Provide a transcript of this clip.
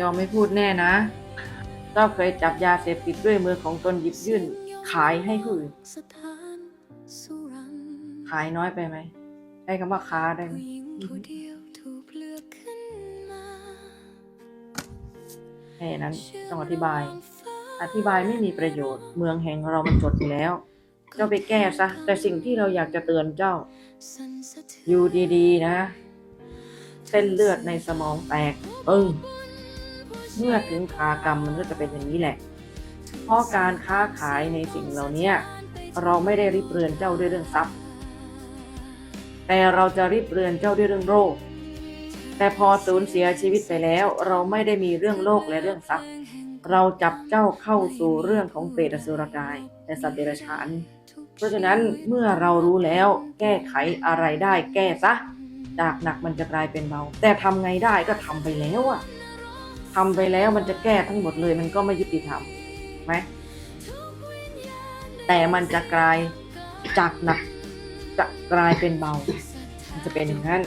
ยอมไม่พูดแน่นะ เจ้าเคยจับยาเสพติดด้วยมือของตนหยิบยื่น ขายให้ผู้อื่นสถานสุรันขายน้อยไปไหมใช้คำว่าค้าได้ไหมผู้หญิงผู้เดียวถูกเลือกขึ้นมาแค่นั้นต้องอธิบาย อธิบายไม่มีประโยชน์ เมืองแห่งเรามันจดอยู่แล้ว เจ้าไปแก้ซะ แต่สิ่งที่เราอยากจะเตือนเจ้าสั่นสะเทือนอยู่ดีๆนะ เส้นเลือดในสมองแตกปึ้ง เมื่อถึงคากรรมมันก็จะเป็นอย่างนี้แหละ เพราะการค้าขายในสิ่งเหล่านี้เราไม่ได้ริบเรือนเจ้าด้วยเรื่องทรัพย์ แต่เราจะริบเรือนเจ้าด้วยเรื่องโรค แต่พอสูญเสียชีวิตไปแล้ว เราไม่ได้มีเรื่องโลกและเรื่องทรัพย์ เราจับเจ้าเข้าสู่เรื่องของเปรตอสุรกายและสัตว์เดรัจฉาน เพราะฉะนั้นเมื่อเรารู้แล้วแก้ไขอะไรได้แก้ซะจากหนักมันจะกลายเป็นเบา แต่ทำไงได้ก็ทำไปแล้วอะ ทำไปแล้วมันจะแก้ทั้งหมดเลย มันก็ไม่ยุติธรรมไหมแต่มันจะกลายจากหนักจะกลายเป็นเบา มันจะเป็นอย่างนั้น